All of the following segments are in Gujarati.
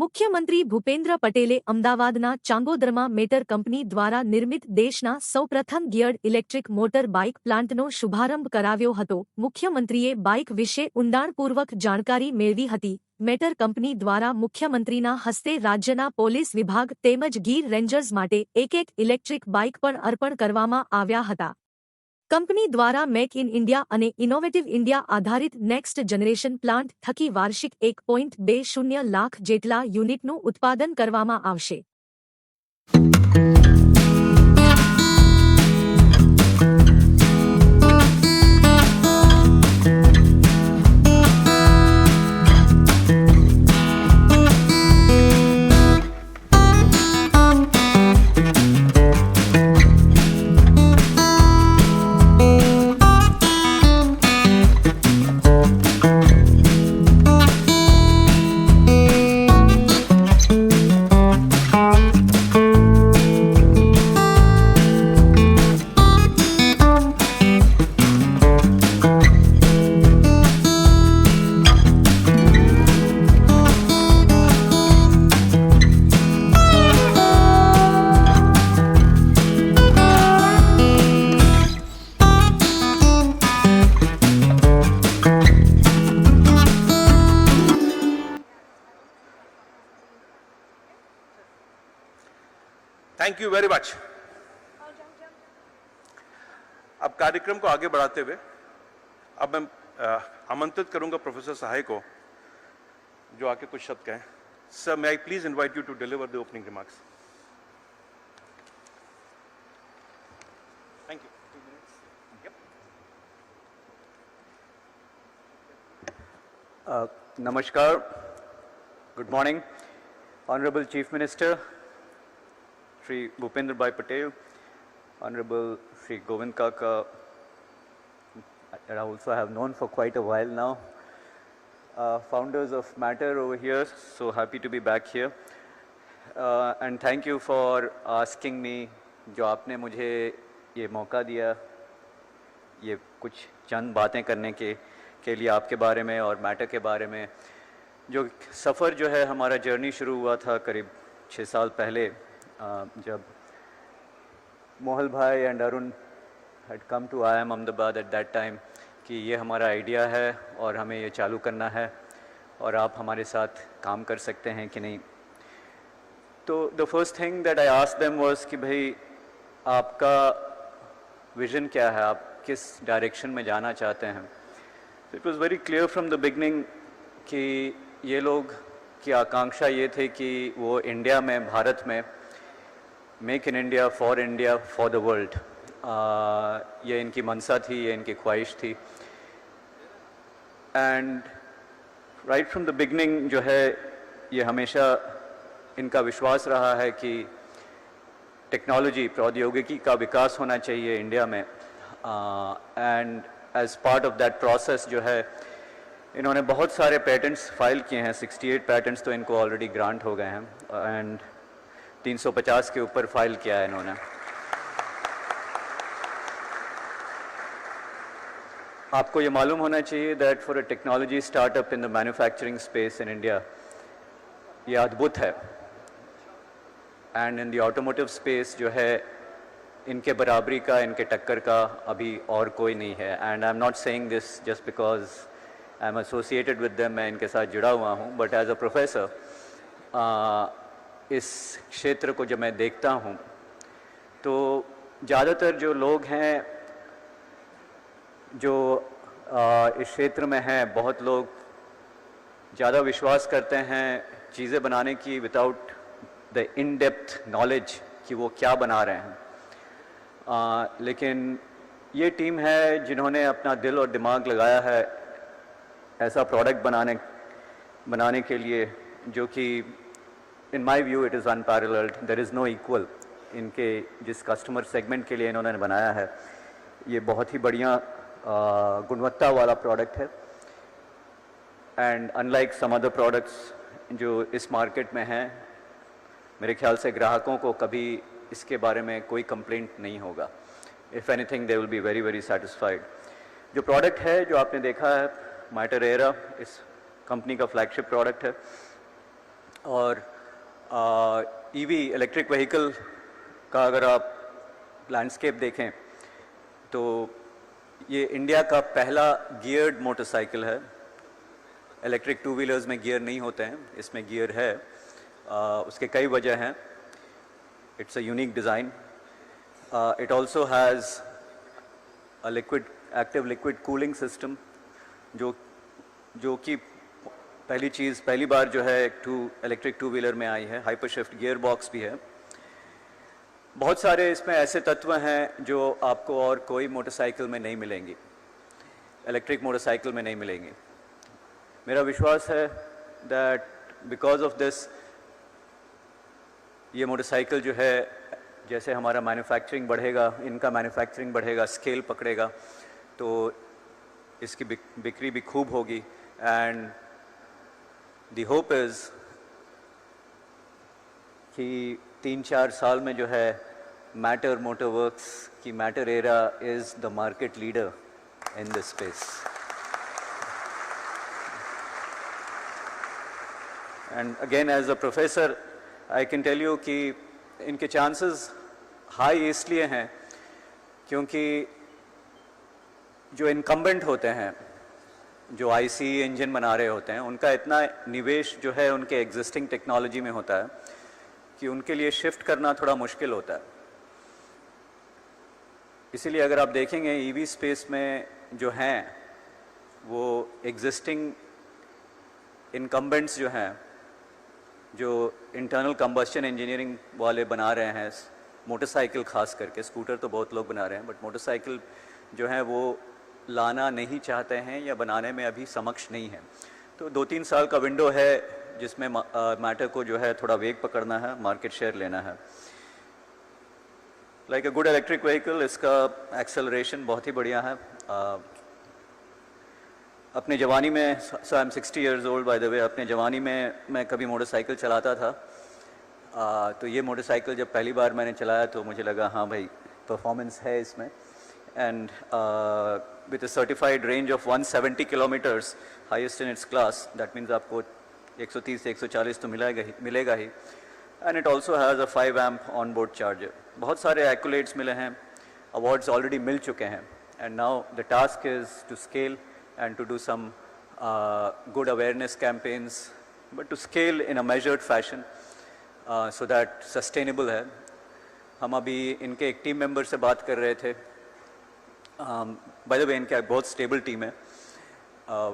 મુખ્યમંત્રી ભૂપેન્દ્ર પટેલે અમદાવાદના ચાંગોદરમાં મેટર કંપની દ્વારા નિર્મિત દેશના સૌપ્રથમ ગિયર્ડ ઇલેક્ટ્રિક મોટર બાઇક પ્લાન્ટનો શુભારંભ કરાવ્યો હતો. મુખ્યમંત્રીએ બાઇક વિશે ઊંડાણપૂર્વક જાણકારી મેળવી હતી. મેટર કંપની દ્વારા મુખ્યમંત્રીના હસ્તે રાજ્યના પોલીસ વિભાગ તેમજ ગીર રેન્જર્સ માટે એક એક ઇલેક્ટ્રિક બાઇક પણ અર્પણ કરવામાં આવ્યા હતા. કંપની દ્વારા મેક ઇન ઇન્ડિયા અને ઇનોવેટિવ ઇન્ડિયા આધારિત નેક્સ્ટ જનરેશન પ્લાન્ટ થકી વાર્ષિક એક પોઈન્ટ બે શૂન્ય લાખ જેટલા યુનિટનું ઉત્પાદન કરવામાં આવશે. आगे बढ़ाते हुए अब मैं अ, आमंत्रित करूंगा प्रोफेसर सहाय को जो आके कुछ शब्द कहें sir may I please invite you to deliver the opening remarks thank you Uh, Namaskar. Good morning. Honorable Chief Minister, Sri Bhupendra Bhai Patel, Honorable Sri Govind Kaka, that I also have known for quite a while now. Uh, founders of Matter over here, so happy to be back here. Uh, and thank you for asking me, जो आपने मुझे ये मौका दिया ये कुछ चंद बातें करने के के लिए आपके बारे में और मैटर के बारे में जो सफ़र जो है हमारा जर्नी शुरू हुआ था करीब छः साल पहले जब Mohal bhai and Arun come to I am Ahmedabad at that time कि ये हमारा आइडिया है और हमें ये चालू करना है और आप हमारे साथ काम कर सकते हैं कि नहीं। तो the first thing that I ask them was कि भाई, आपका विजन क्या है? आप किस डायरेक्शन में जाना चाहते हैं? It was very clear from the beginning कि ये लोग, की आकांक्षा ये थे कि वो इंडिया में, भारत में make in India for India for the world ये इनकी मनसा थी, ये इनकी ख्वाहिश थी। And right from the beginning जो है, ये हमेशा इनका विश्वास रहा है कि टेक्नोलॉजी प्रौद्योगिकी का विकास होना चाहिए इंडिया में। And as part of that process जो है, इन्होंने बहुत सारे पेटेंट्स फ़ाइल किए हैं। 68 पेटेंट्स तो इनको ऑलरेडी ग्रांट हो गए हैं। एंड 350 के ऊपर फ़ाइल किया है इन्होंने। आपको ये मालूम होना चाहिए that for a technology startup in the manufacturing space in India ये अद्भुत है। And in the automotive space जो है, इनके बराबरी का, इनके टक्कर का अभी और कोई नहीं है। And I am not saying this just because I am associated with them मैं इनके साथ जुड़ा हुआ हूँ बट एज अ प्रोफेसर इस क्षेत्र को जब मैं देखता हूँ तो ज़्यादातर जो लोग हैं जो इस क्षेत्र में हैं बहुत लोग ज़्यादा विश्वास करते हैं चीज़ें बनाने की without the in depth knowledge कि वो क्या बना रहे हैं। आ, लेकिन ये टीम है जिन्होंने अपना दिल और दिमाग लगाया है ऐसा प्रोडक्ट बनाने बनाने के लिए जो कि in my view it is unparalleled there is no equal इनके जिस कस्टमर सेगमेंट के लिए इन्होंने बनाया है। ये बहुत ही बढ़िया गुणवत्ता वाला प्रोडक्ट है। And unlike some other products जो इस मार्केट में हैं, मेरे ख्याल से ग्राहकों को कभी इसके बारे में कोई कंप्लेंट नहीं होगा। If anything they will be very very satisfied जो प्रोडक्ट है, जो आपने देखा है माइटर एरा इस कंपनी का फ्लैगशिप प्रोडक्ट है। और ईवी इलेक्ट्रिक व्हीकल का अगर आप लैंडस्केप देखें तो ये इंडिया का पहला गियर्ड मोटरसाइकिल है। इलेक्ट्रिक टू व्हीलर्स में गियर नहीं होते हैं इसमें गियर है। आ, उसके कई वजह हैं। It's a unique design it also has a liquid active liquid cooling system जो जो कि पहली चीज़ पहली बार जो है टू इलेक्ट्रिक टू व्हीलर में आई है। हाइपर शिफ्ट गियर बॉक्स भी है। बहुत सारे इसमें ऐसे तत्व हैं जो आपको और कोई मोटरसाइकिल में नहीं मिलेंगी। इलेक्ट्रिक मोटरसाइकिल में नहीं मिलेंगी। मेरा विश्वास है दैट बिकॉज़ ऑफ़ दिस ये मोटरसाइकिल जो है, जैसे हमारा मैन्युफैक्चरिंग बढ़ेगा, इनका मैन्युफैक्चरिंग बढ़ेगा स्केल पकड़ेगा तो इसकी बिक- बिक्री भी खूब होगी। एंड द होप इज़ कि तीन चार साल में जो है मोटर वर्क्स की Matter Aera is the market leader in this space and again as a professor I can tell you कि इनके चांसेस हाई इसलिए हैं क्योंकि जो इनकम्बेंट होते हैं जो आईसी इंजन बना रहे होते हैं उनका इतना निवेश जो है उनके एग्जिस्टिंग टेक्नोलॉजी में होता है कि उनके लिए शिफ्ट करना थोड़ा मुश्किल होता है इसीलिए अगर आप देखेंगे ईवी स्पेस में जो हैं, वो एग्जिस्टिंग इनकम्बेंट्स जो हैं, जो इंटरनल कंबस्शन इंजीनियरिंग वाले बना रहे हैं मोटरसाइकिल खास करके स्कूटर तो बहुत लोग बना रहे हैं बट मोटरसाइकिल जो है, वो लाना नहीं चाहते हैं या बनाने में अभी समक्ष नहीं है। तो दो तीन साल का विंडो है, जिसमें मैटर को जो है, थोड़ा वेग पकड़ना है मार्केट शेयर लेना है। Like a good electric vehicle इसका एक्सेलरेशन बहुत ही बढ़िया है। uh, अपने जवानी में so I am sixty years old by the way अपने जवानी में मैं कभी मोटरसाइकिल चलाता था। आ, तो ये मोटरसाइकिल जब पहली बार मैंने चलाया तो मुझे लगा हाँ भाई परफॉर्मेंस है इसमें। And with a certified range of 170 kilometres highest in its class that means आपको 130 से 140 तो मिलेगा ही मिलेगा ही। And it also has a five amp on board charger बहुत सारे एक्यूलेट्स मिले हैं अवार्ड्स ऑलरेडी मिल चुके हैं and now the task is to scale and to do some uh, good awareness campaigns, but to scale in a measured fashion uh, so that sustainable है हम अभी इनके एक टीम मेंबर से बात कर रहे थे बाय द वे इनके बहुत स्टेबल टीम है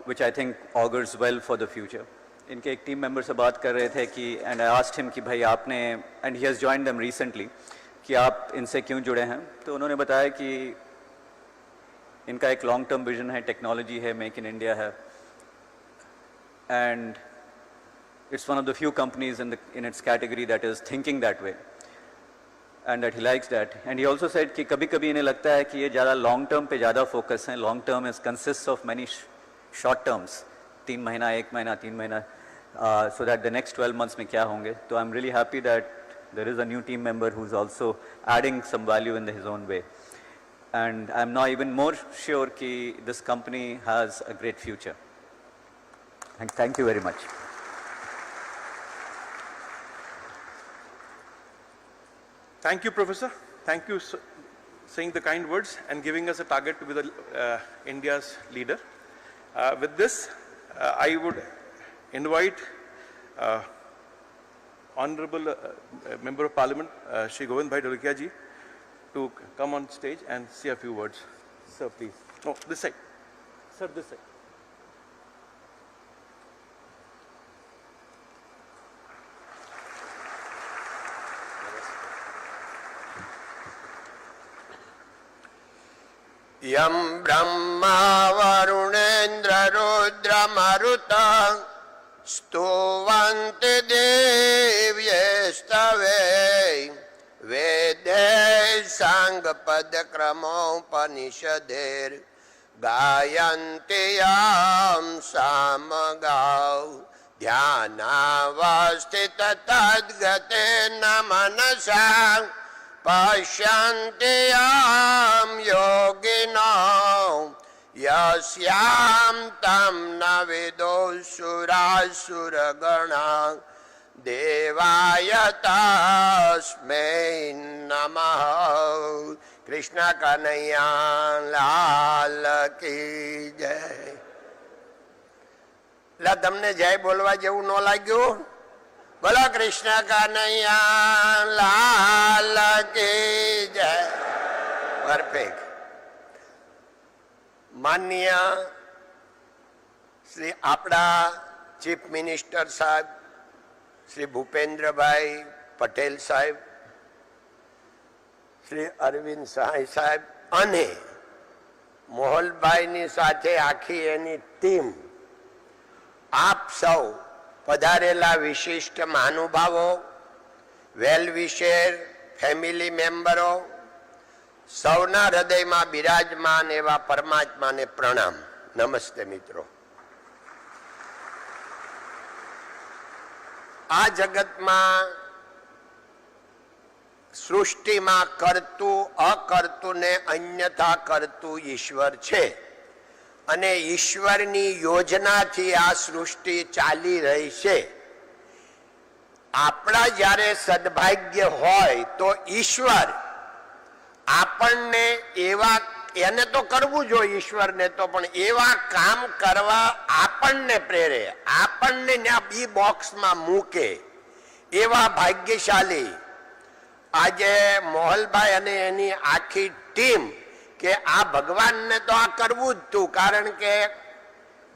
which I think augurs well for the future इनके एक टीम मेंबर से बात कर रहे थे कि एंड आई आस्ट हिम कि भाई आपने and he has join them recently कि आप इनसे क्यों जुड़े हैं? तो उन्होंने बताया कि इनका एक लॉन्ग टर्म विजन है टेक्नोलॉजी है मेक इन इंडिया है। And it's one of the few companies in the in its category that is thinking that way and that he likes that and he also said कि कभी कभी इन्हें लगता है कि ये ज़्यादा लॉन्ग टर्म पे ज़्यादा फोकस हैं। Long term is consist of many short terms तीन महीना, एक महीना, तीन महीना so that the next twelve months में क्या होंगे? तो I am really happy that there is a new team member who's also adding some value in his own way. And I'm now even more sure that this company has a great future. Thank, thank you very much. Thank you, Professor. Thank you s- saying the kind words and giving us a target to be the uh, India's leader. Uh, with this, uh, I would invite uh, Honorable uh, uh, Member of Parliament, uh, Shri Govind Bhai Dholakia ji, to come on stage and say a few words. Sir, please. No, this side. Sir, this side. यं ब्रह्मा वरुणेन्द्ररुद्रमरुत स्तुवन्ति देव्यस्तवे वेदे साङ्गपदक्रमोपनिषदेर्गायन्ति यां सामगाौ ध्यानावस्थित तद्गतेन मनसा पश्यन्ति यां योगिनो યશ્યામ તમ ન વિદો સુરાસુરગણા દેવાય તસ્મે નમ કૃષ્ણ કનૈયા લાલ કી જય. એટલે તમને જય બોલવા જેવું ન લાગ્યું? બોલો, કૃષ્ણ કનૈયા લાલ કી જય. પરફેક્ટ માન્ય શ્રી આપણા ચીફ મિનિસ્ટર સાહેબ, શ્રી ભૂપેન્દ્રભાઈ પટેલ સાહેબ, શ્રી અરવિંદ સહાય સાહેબ અને મોહલભાઈની સાથે આખી એની ટીમ આપ સૌ પધારેલા વિશિષ્ટ મહાનુભાવો વેલ વિશેર ફેમિલી મેમ્બરો સૌના હૃદયમાં બિરાજમાન એવા પરમાત્માને પ્રણામ. નમસ્તે મિત્રો. આ જગતમાં સૃષ્ટિમાં કરતું અકર્તું ને અન્યથા કરતું ઈશ્વર છે. અને ઈશ્વરની યોજનાથી આ સૃષ્ટિ ચાલી રહી છે. આપણા જ્યારે સદભાગ્ય હોય તો ઈશ્વર આપણને એવા એને તો કરવું જોઈએ ઈશ્વરને તો, પણ એવા કામ કરવા આપણને પ્રેરે. આપણને ત્યાં બી બોક્સમાં મૂકે. એવા ભાગ્યશાળી. આજે મોહલભાઈ અને એની આખી ટીમ કે આ ભગવાનને તો આ કરવું જ તું, કારણ કે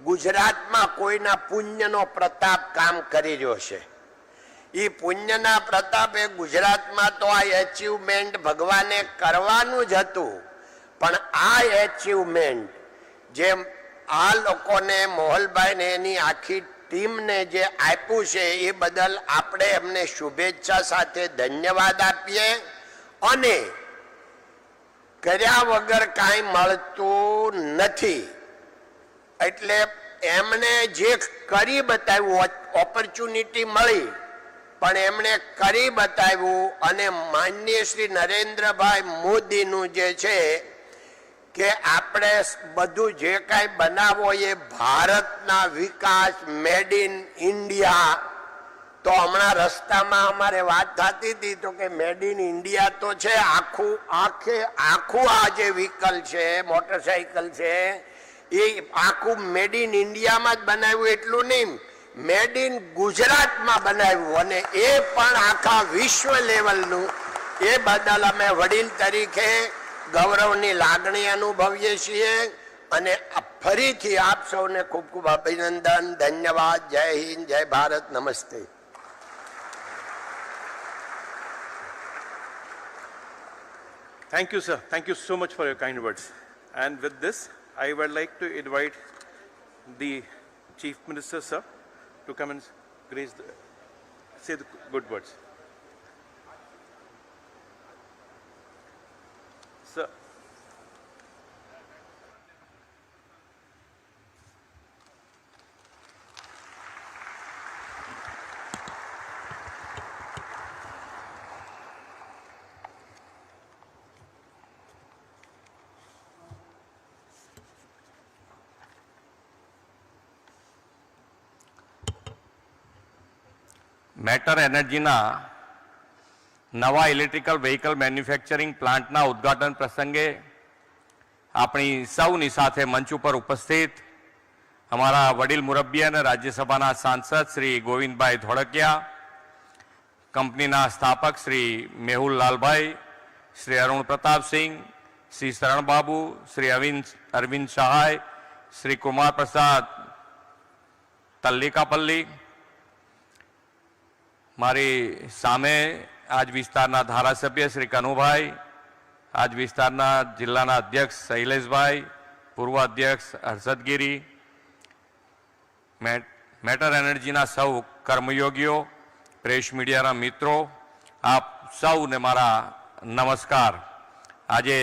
ગુજરાતમાં કોઈના પુણ્યનો પ્રતાપ કામ કરી રહ્યો છે. એ પુણ્યના પ્રતાપે ગુજરાતમાં તો આ એચિવમેન્ટ ભગવાને કરવાનું જ હતું. પણ આ એચિવમેન્ટ જે આ લોકોને મોહલભાઈને એની આખી ટીમને જે આપ્યું છે એ બદલ આપણે એમને શુભેચ્છા સાથે ધન્યવાદ આપીએ અને કર્યા વગર કાંઈ મળતું નથી. એટલે એમણે જે કરી બતાવ્યું ઓપોર્ચ્યુનિટી મળી. પણ એમણે કરી બતાવ્યું અને માન્ય શ્રી નરેન્દ્રભાઈ મોદીનું જે છે કે આપણે બધું જે કાંઈ બનાવો એ ભારતના વિકાસ મેડ ઇન ઇન્ડિયા. તો હમણાં રસ્તામાં અમારે વાત થતી હતી તો કે મેડ ઇન ઇન્ડિયા તો છે, આખું આખે આખું આ જે વ્હીકલ છે મોટરસાઇકલ છે, એ આખું મેડ ઇન ઇન્ડિયામાં જ બનાવ્યું, એટલું નહીં. મેડ ઇન ગુજરાતમાં બનાવ્યું અને એ પણ આખા વિશ્વ લેવલનું એ બદલ અમે વડીલ તરીકે ગૌરવની લાગણી અનુભવીએ છીએ અને ફરીથી આપ સૌને ખૂબ ખૂબ અભિનંદન ધન્યવાદ જય હિન્દ જય ભારત નમસ્તે Thank you, sir. Thank you so much for your kind words. And with this, I would like to invite the Chief Minister, sir, to come and grace the, say the good words. Matter એનર્જીના નવા ઇલેક્ટ્રિકલ વ્હીકલ મેન્યુફેક્ચરિંગ પ્લાન્ટના ઉદ્ઘાટન પ્રસંગે આપણી સૌની સાથે મંચ ઉપર ઉપસ્થિત અમારા વડીલ મુરબ્બી અને રાજ્યસભાના સાંસદ શ્રી ગોવિંદભાઈ ધોળકિયા, કંપનીના સ્થાપક શ્રી મેહુલ લાલભાઈ, શ્રી અરુણ પ્રતાપસિંહ, શ્રી શરણબાબુ, શ્રી અરવિંદ અરવિંદ સહાય, શ્રી કુમાર પ્રસાદ તલ્લિકાપલ્લી મારી સામે આજ વિસ્તારના ધારાસભ્ય શ્રી કનુભાઈ, આજ વિસ્તારના જિલ્લાના અધ્યક્ષ શૈલેષભાઈ, પૂર્વ અધ્યક્ષ હર્ષદગીરી મેટર એનર્જીના સૌ કર્મયોગીઓ, પ્રેસ મીડિયાના મિત્રો, આપ સૌને મારા નમસ્કાર. આજે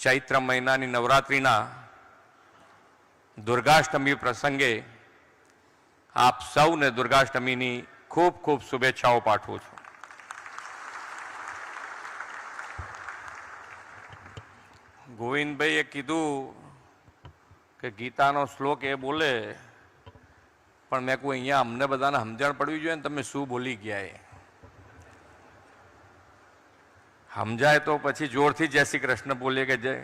ચૈત્ર મહિનાની નવરાત્રિના દુર્ગાષ્ટમી પ્રસંગે આપ સૌને દુર્ગાષ્ટમીની ખૂબ ખૂબ શુભેચ્છાઓ પાઠવું છું ગોવિંદભાઈએ કીધું કે ગીતાનો શ્લોક એ બોલે, પણ મેં કહું અહીંયા અમને બધાને સમજણ પડવી જોઈએ ને તમે શું બોલી ગયા એ સમજાય તો પછી જોરથી જય શ્રી કૃષ્ણ બોલીએ કે જય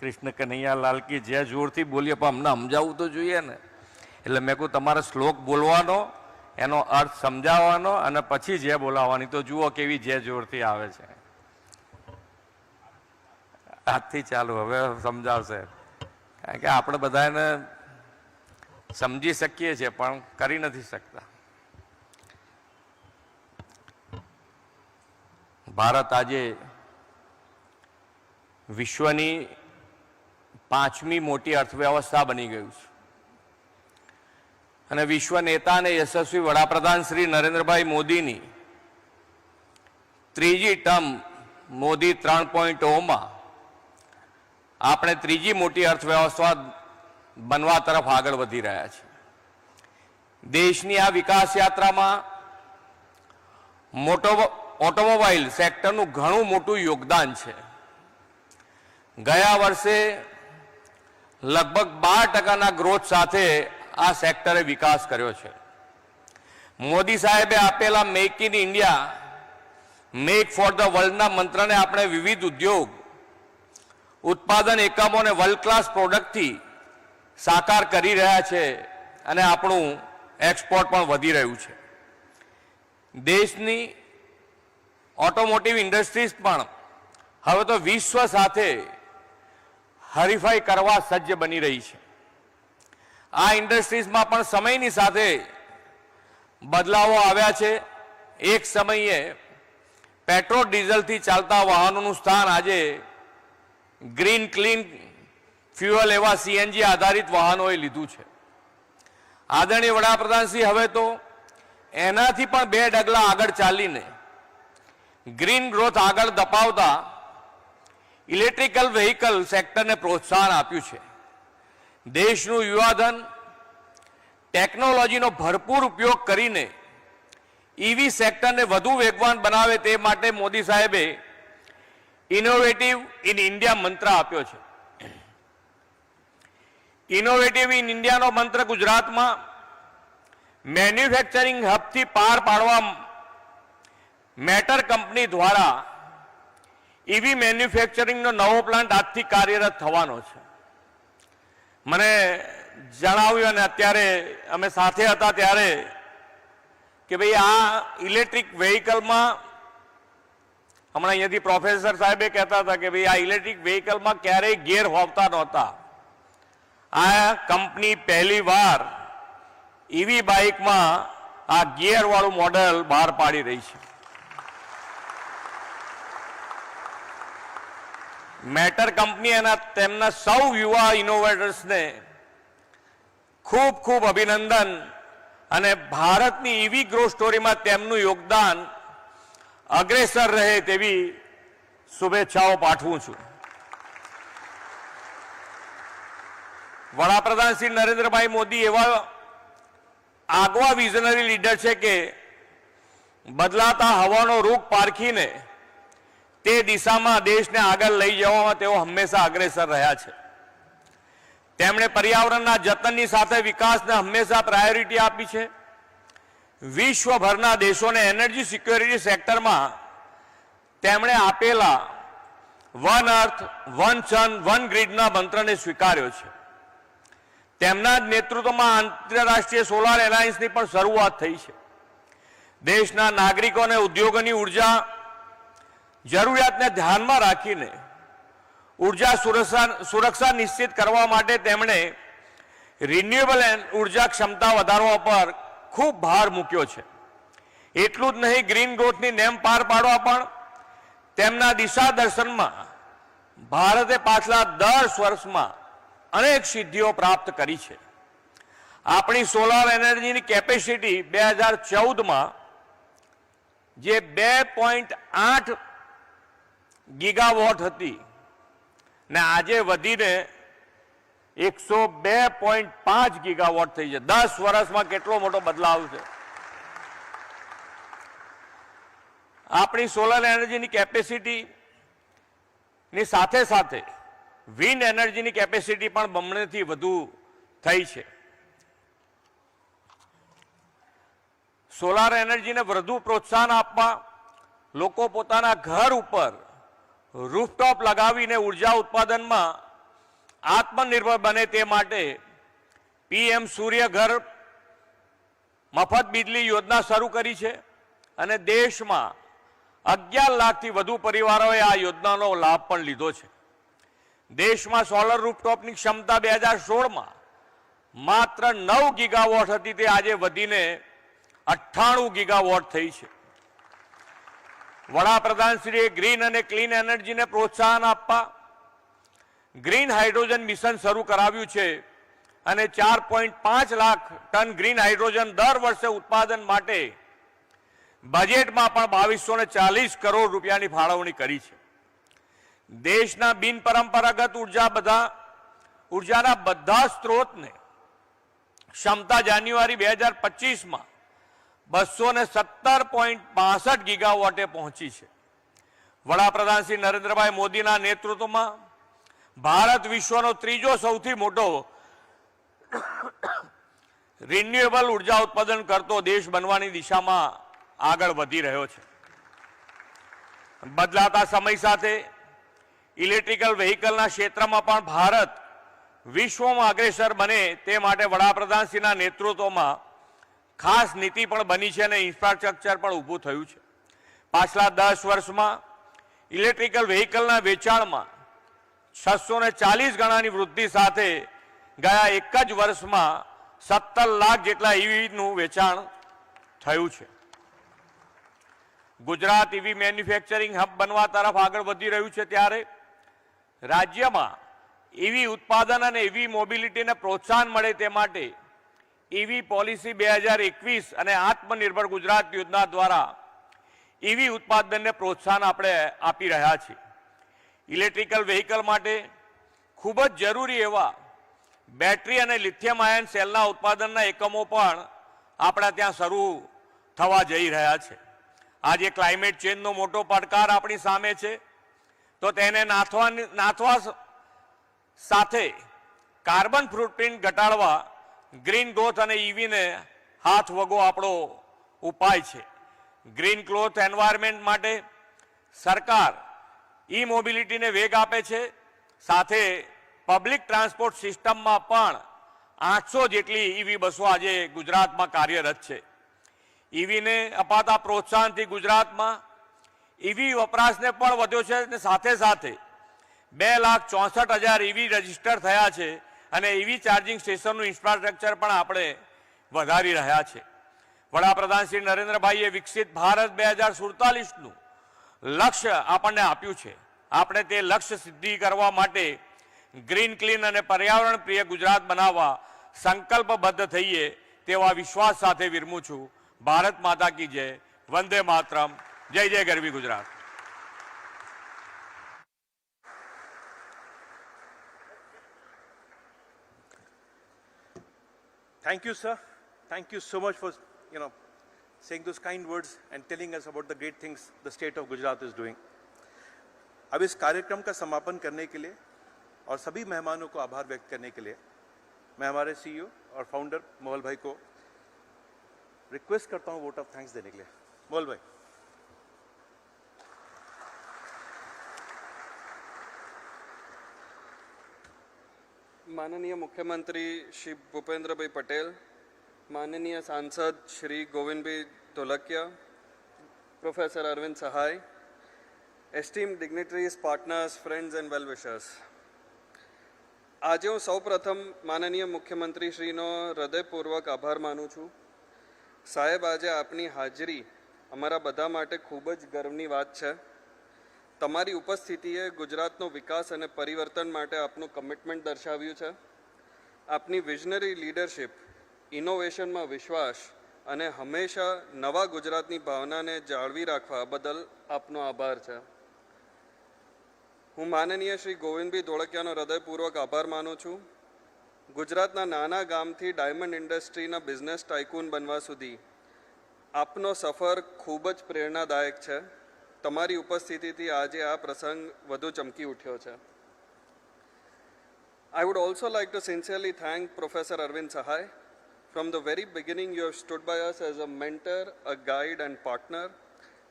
કૃષ્ણ કનૈયા લાલ કી જય, જોરથી બોલીએ, પણ અમને સમજાવવું તો જોઈએ ને. એટલે મેં કહું તમારે શ્લોક બોલવાનો, એનો અર્થ સમજાવવાનો અને પછી જે બોલાવવાની. તો જુઓ કેવી જે જોરથી આવે છે. આજથી ચાલુ, હવે સમજાવશે. કારણ કે આપણે બધાને સમજી શકીએ છીએ, પણ કરી નથી શકતા. ભારત આજે વિશ્વની પાંચમી મોટી અર્થવ્યવસ્થા બની ગયું છે. અને વિશ્વ નેતા અને યશસ્વી વડાપ્રધાન શ્રી નરેન્દ્રભાઈ મોદીની ત્રીજી ટર્મ મોદી ત્રણ પોઈન્ટ ઓમાં આપણે ત્રીજી મોટી અર્થવ્યવસ્થા બનવા તરફ આગળ વધી રહ્યા છીએ દેશની આ વિકાસ યાત્રામાં મોટો ઓટોમોબાઈલ સેક્ટરનું ઘણું મોટું યોગદાન છે. ગયા વર્ષે લગભગ બાર ટકાના ગ્રોથ સાથે આ સેક્ટરે વિકાસ કર્યો છે. મોદી સાહેબે આપેલા make in India make for the વર્લ્ડના મંત્રને આપણે વિવિધ ઉદ્યોગ, ઉત્પાદન એકમોને વર્લ્ડ ક્લાસ પ્રોડક્ટથી સાકાર કરી રહ્યા છે અને આપણું એક્સપોર્ટ પણ વધી રહ્યું છે. દેશની ઓટોમોટિવ ઇન્ડસ્ટ્રીઝ પણ હવે તો વિશ્વ સાથે હરીફાઈ કરવા સજ્જ બની રહી છે. આ ઇન્ડસ્ટ્રીઝમાં પણ સમયની સાથે બદલાવો આવ્યા છે. એક સમયે પેટ્રોલ, ડીઝલથી ચાલતા વાહનોનું સ્થાન આજે ગ્રીન, ક્લીન ફ્યુઅલ એવા સીએનજી આધારિત વાહનોએ લીધું છે. આદરણીય વડાપ્રધાનશ્રી હવે તો એનાથી પણ બે ડગલા આગળ ચાલીને ગ્રીન ગ્રોથ આગળ દપાવતા ઇલેક્ટ્રિકલ વેહિકલ સેક્ટરને પ્રોત્સાહન આપ્યું છે. દેશનું યુવાધન, ટેકનોલોજીનો ભરપૂર ઉપયોગ કરીને ઈવી સેક્ટરને વધુ વેગવાન બનાવે તે માટે મોદી સાહેબે ઇનોવેટિવ ઇન ઇન્ડિયા મંત્ર આપ્યો છે. ઇનોવેટિવ ઇન ઇન્ડિયાનો મંત્ર ગુજરાતમાં મેન્યુફેક્ચરિંગ હબથી પાર પાડવા મેટર કંપની દ્વારા ઈવી મેન્યુફેક્ચરિંગનો નવો પ્લાન્ટ આજથી કાર્યરત થવાનો છે. મને જણાવ્યું અને અત્યારે અમે સાથે હતા ત્યારે કે ભાઈ આ ઇલેક્ટ્રિક વેહિકલમાં, હમણાં અહીંયાથી પ્રોફેસર સાહેબે કહેતા હતા કે ભાઈ આ ઇલેક્ટ્રિક વેહિકલમાં ક્યારેય ગેર હોતા નહોતા. આ કંપની પહેલી વાર ઇવી બાઇકમાં આ ગિયરવાળું મોડલ બહાર પાડી રહી છે. મેટર કંપની એના તેમના સૌ યુવા ઇનોવેટર્સને ખૂબ ખૂબ અભિનંદન અને ભારતની ઈવી ગ્રોથ સ્ટોરીમાં તેમનું યોગદાન અગ્રેસર રહે તેવી શુભેચ્છાઓ પાઠવું છું. વડાપ્રધાન શ્રી નરેન્દ્રભાઈ મોદી એવા આગવા વિઝનરી લીડર છે કે બદલાતા હવાનો રૂપ પારખીને તે દિશામાં દેશને આગળ લઈ જવામાં તેઓ હંમેશા અગ્રેસર રહ્યા છે. તેમણે પર્યાવરણના જતનની સાથે વિકાસને હંમેશા પ્રાયોરિટી આપી છે. વિશ્વભરના દેશોને એનર્જી સિક્યોરિટી સેક્ટરમાં તેમણે આપેલા one earth, one sun one ગ્રીડના મંત્રને સ્વીકાર્યો છે. તેમના જ નેતૃત્વમાં આંતરરાષ્ટ્રીય સોલાર એલાયન્સની પણ શરૂઆત થઈ છે. દેશના નાગરિકો અને ઉદ્યોગોની ઊર્જા જરૂરિયાતને ધ્યાનમાં રાખીને ઊર્જા સુરક્ષા સુરક્ષા નિશ્ચિત કરવા માટે તેમણે રિન્યુએબલ ઊર્જા ક્ષમતા વધારવા પર ખૂબ ભાર મૂક્યો છે. એટલું જ નહીં ગ્રીન ગ્રોથની નેમ પાર પાડવા પણ તેમના દિશા દર્શનમાં ભારતે પાછલા દસ વર્ષમાં અનેક સિદ્ધિઓ પ્રાપ્ત કરી છે. આપણી સોલાર એનર્જીની કેપેસિટી બે હજાર ચૌદમાં જે બે પોઈન્ટ આઠ ગીગાવોટ હતી. ને આજે વધીને એકસો બે પોઈન્ટ પાંચ ગીગાવોટ થઈ છે. દસ વર્ષમાં કેટલો મોટો બદલાવ છે. આપણી સોલર એનર્જીની કેપેસિટી ની સાથે સાથે વિન્ડ એનર્જીની કેપેસિટી પણ બમણેથી વધુ થઈ છે. સોલાર એનર્જીને વધુ પ્રોત્સાહન આપવા લોકો પોતાના ઘર ઉપર રૂફટોપ લગાવીને ઊર્જા ઉત્પાદનમાં આત્મનિર્ભર બને તે માટે પીએમ સૂર્યઘર મફત બિજલી યોજના શરૂ કરી છે અને દેશમાં અગિયાર લાખથી વધુ પરિવારોએ આ યોજનાનો લાભ પણ લીધો છે. દેશમાં સોલર રૂફટોપની ક્ષમતા બે હજાર સોળમાં માત્ર નવ ગીગાવોટ હતી, તે આજે વધીને અઠ્ઠાણું ગીગાવોટ થઈ છે. વડાપ્રધાનશ્રીએ ગ્રીન અને ક્લીન એનર્જીને પ્રોત્સાહન આપવા, ગ્રીન હાઇડ્રોજન મિશન શરૂ કરાવ્યું છે અને ચાર પોઈન્ટ પાંચ લાખ ટન ગ્રીન હાઇડ્રોજન દર વર્ષે ઉત્પાદન માટે બજેટમાં પણ બાવીસો ચાલીસ કરોડ રૂપિયાની ફાળવણી કરી છે. દેશના બિનપરંપરાગત ઊર્જા બધા, ઉર્જાના બધા સ્ત્રોતને ક્ષમતા જાન્યુઆરી બે હજાર પચીસમાં બસો ને સત્તર પોઈન્ટ પાસઠ ગીગાવોટે પહોંચી છે. વડાપ્રધાન શ્રી નરેન્દ્રભાઈ મોદીના નેતૃત્વમાં ભારત વિશ્વનો ત્રીજો સૌથી મોટો રિન્યુએબલ ઊર્જા ઉત્પાદન કરતો દેશ બનવાની દિશામાં આગળ વધી રહ્યો છે. બદલાતા સમય સાથે ઇલેક્ટ્રિકલ વ્હીકલના ક્ષેત્રમાં પણ ભારત વિશ્વમાં અગ્રેસર બને તે માટે વડાપ્રધાનશ્રીના નેતૃત્વમાં ખાસ નીતિ પણ બની છે અને ઇન્ફ્રાસ્ટ્રક્ચર પણ ઊભું થયું છે. પાછલા દસ વર્ષમાં ઇલેક્ટ્રિકલ વ્હીકલના વેચાણમાં છસો ને ચાલીસ ગણાની વૃદ્ધિ સાથે ગયા એક જ વર્ષમાં સત્તર લાખ જેટલા ઈવીનું વેચાણ થયું છે. ગુજરાત ઈવી મેન્યુફેક્ચરિંગ હબ બનવા તરફ આગળ વધી રહ્યું છે ત્યારે રાજ્યમાં ઈવી ઉત્પાદન અને ઈવી મોબિલિટીને પ્રોત્સાહન મળે તે માટે ઈવી પોલિસી બે હજાર એકવીસ અને આત્મનિર્ભર ગુજરાત યોજના દ્વારા ઈવી ઉત્પાદનને પ્રોત્સાહન આપણે આપી રહ્યા છીએ. ઇલેક્ટ્રિકલ વેહિકલ માટે ખૂબ જ જરૂરી એવા બેટરી અને લિથિયમ આયન સેલના ઉત્પાદનના એકમો પણ આપણા ત્યાં શરૂ થવા જઈ રહ્યા છે. આજે ક્લાઇમેટ ચેન્જનો મોટો પડકાર આપણી સામે છે. તો તેને નાથવા નાથવા સાથે કાર્બન ફૂટપ્રિન્ટ ઘટાડવા ગ્રીન ગ્રોથ અને ઈવીને હાથ વગો આપણો ઉપાય છે. ગ્રીન ક્લોથ એન્વાયરમેન્ટ માટે સરકાર ઈ મોબિલિટીને વેગ આપે છે. સાથે પબ્લિક ટ્રાન્સપોર્ટ સિસ્ટમમાં પણ આઠસો જેટલી ઈવી બસો આજે ગુજરાતમાં કાર્યરત છે. ઈવીને અપાતા પ્રોત્સાહનથી ગુજરાતમાં ઈવી વપરાશને પણ વધ્યો છે અને સાથે સાથે બે લાખ ચોસઠ હજાર ઈવી રજિસ્ટર થયા છે. અને એવી ચાર્જિંગ સ્ટેશનનું ઇન્ફ્રાસ્ટ્રક્ચર પણ આપણે વધારી રહ્યા છે. વડાપ્રધાન શ્રી નરેન્દ્રભાઈએ વિકસિત ભારત બે હજાર સુડતાલીસનું લક્ષ્ય આપણને આપ્યું છે. આપણે તે લક્ષ્ય સિદ્ધિ કરવા માટે ગ્રીન ક્લીન અને પર્યાવરણ પ્રિય ગુજરાત બનાવવા સંકલ્પબદ્ધ થઈએ તેવા વિશ્વાસ સાથે વિરમું છું. ભારત માતા કી જય. વંદે માતરમ. જય જય ગરવી Gujarat. Thank you, sir. Thank you so much for, you know, saying those kind words and telling us about the great things the state of Gujarat is doing. अब इस कार्यक्रम का समापन करने के लिए और सभी मेहमानों को आभार व्यक्त करने के लिए मैं हमारे सीईओ और फाउंडर मोहल भाई को रिक्वेस्ट करता हूं वोट ऑफ थैंक्स देने के लिए मोहल भाई માનનીય મુખ્યમંત્રી શ્રી ભૂપેન્દ્રભાઈ પટેલ, માનનીય સાંસદ Shri Govindbhai Dholakia, professor Arvind Sahay, esteemed dignitaries partners, friends and wellwishers આજે હું સૌપ્રથમ માનનીય મુખ્યમંત્રી શ્રીનો હૃદયપૂર્વક આભાર માનું છું. સાહેબ, આજે આપની હાજરી અમારા બધા માટે ખૂબ જ ગર્વની વાત છે. તમારી ઉપસ્થિતિએ ગુજરાતનો વિકાસ અને પરિવર્તન માટે આપનું કમિટમેન્ટ દર્શાવ્યું છે. આપની વિઝનરી લીડરશિપ ઇનોવેશનમાં વિશ્વાસ અને હંમેશા નવા ગુજરાતની ભાવનાને જાળવી રાખવા બદલ આપનો આભાર છે. હું માનનીય શ્રી ગોવિંદભાઈ ધોળકિયાનો હૃદયપૂર્વક આભાર માનું છું. ગુજરાતના નાના ગામથી ડાયમંડ ઇન્ડસ્ટ્રીના બિઝનેસ ટાઇકૂન બનવા સુધી આપનો સફર ખૂબ જ પ્રેરણાદાયક છે. તમારી ઉપસ્થિતિથી આજે આ પ્રસંગ વધુ ચમકી ઉઠ્યો છે I would also like to sincerely thank Professor Arvind Sahai From the very beginning, you have stood by us as a mentor, a guide, and partner,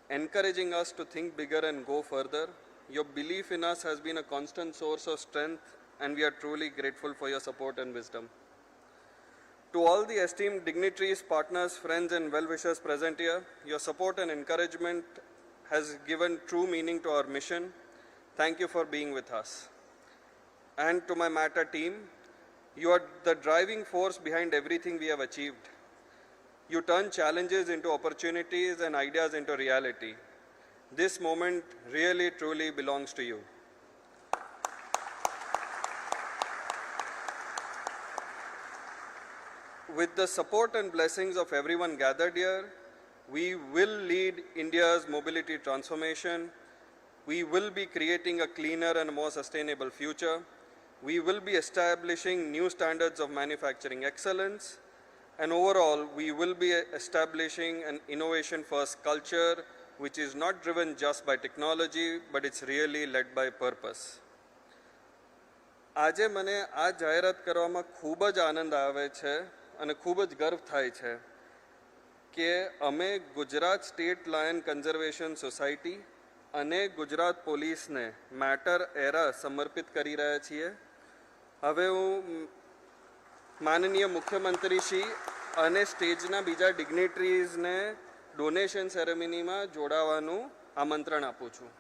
encouraging us to think bigger and go further. Your belief in us has been a constant source of strength, and we are truly grateful for your support and wisdom. To all the esteemed dignitaries, partners, friends, and well wishers present here, your support and encouragement has given true meaning to our mission. Thank you for being with us. And to my Matter team, you are the driving force behind everything we have achieved. You turn challenges into opportunities and ideas into reality. This moment really truly belongs to you. With the support and blessings of everyone gathered here, we will lead India's mobility transformation. We will be creating a cleaner and more sustainable future. We will be establishing new standards of manufacturing excellence. And overall, we will be establishing an innovation first culture which is not driven just by technology, but it's really led by purpose. આજે મને આ જાહેરાત કરવામાં ખૂબ જ આનંદ આવે છે અને ખૂબ જ ગર્વ થાય છે કે અમે Gujarat state lion conservation society અને ગુજરાત પોલીસને મેટર એરા સમર્પિત કરી રહ્યા છીએ. હવે હું માનનીય મુખ્યમંત્રીશ્રી અને સ્ટેજના બીજા ડિગ્નેટરીઝને ડોનેશન સેરેમનીમાં જોડાવાનું આમંત્રણ આપું છું.